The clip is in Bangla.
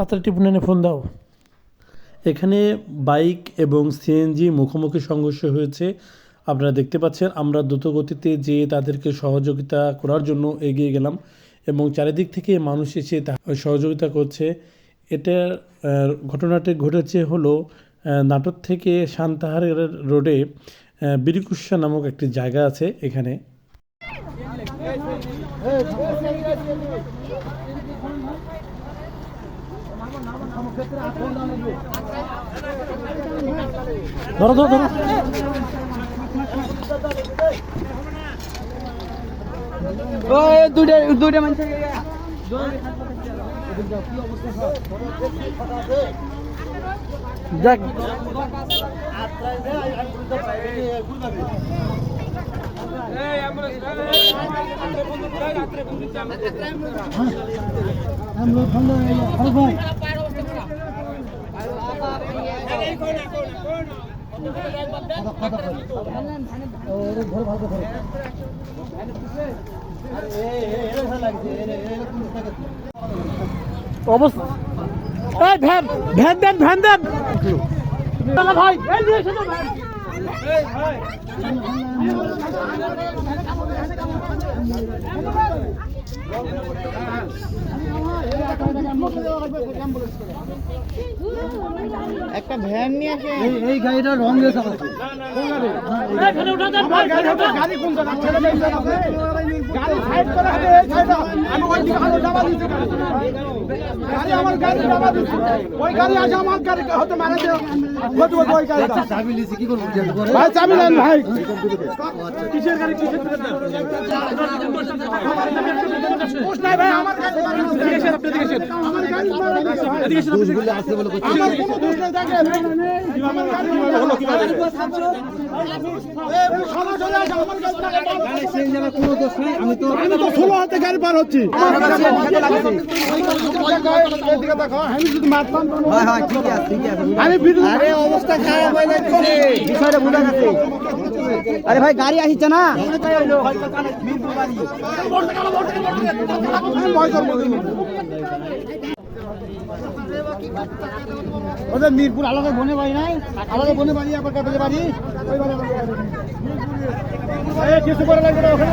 তাড়াতাড়ি টিপুন এনে ফোন দাও এখানে বাইক এবং সিএনজি মুখোমুখি সংঘর্ষ হয়েছে আপনারা দেখতে পাচ্ছেন আমরা দ্রুত গতিতে যেয়ে তাদেরকে সহযোগিতা করার জন্য এগিয়ে গেলাম এবং চারিদিক থেকে মানুষ এসে তা- সহযোগিতা করছে এটা ঘটনাটি ঘটেছে হলো নাটোর থেকে সান্তাহারের রোডে বিরিকুশা নামক একটি জায়গা আছে এখানে ধরো ধরো ধরো। দুইটা দুইটা মানুষ দেখ অবস্থা। এই ভ্যান ভ্যান দেন ভ্যান দেন ভাই এসো やめろ! একটা ভ্যান নিয়ে আসে এই গাড়িটা রং রেস আমার গাড়ি কোন জায়গা ছেড়ে দেন গাড়ি সাইড করে হবে এই সাইডটা আমি ওই দিকে আলো যাবা দিতে গাড়ি আমার গাড়ি যাবা দিতে ওই গাড়ি আছে আমার গাড়ি হতে মারা দে হতে হতে ওই গাড়ি চাবি লিছি কি করব ভাই চাবি নেন ভাই কিসের গাড়ি কিসের পোষ নাই ভাই আমার গাড়ি এদিকে এসেন আপনি এদিকে এসেন আমার গাড়ি মারা দিছে ভাই এদিকে এসেন দোষগুলো আছে বলে আমার কোনো দোষ নেই দেখেন আমার গাড়ি হলো কি ভাই আমি তো আমি তো ষোলো হাতে গাড়ি পার হচ্ছি আমি বিদ্যুৎ আরে অবস্থা খারাপ হয়ে যাচ্ছে বিষয়টা বোঝা যাচ্ছে আরে ভাই গাড়ি আসছে না ওদের মিরপুর আলাদা বনে বাড়ি নাই, আলাদা বনে বাড়ি, আবার কাপেলে বাড়ি। ওই বাড়ি। কিছু করে লাগবে ওখানে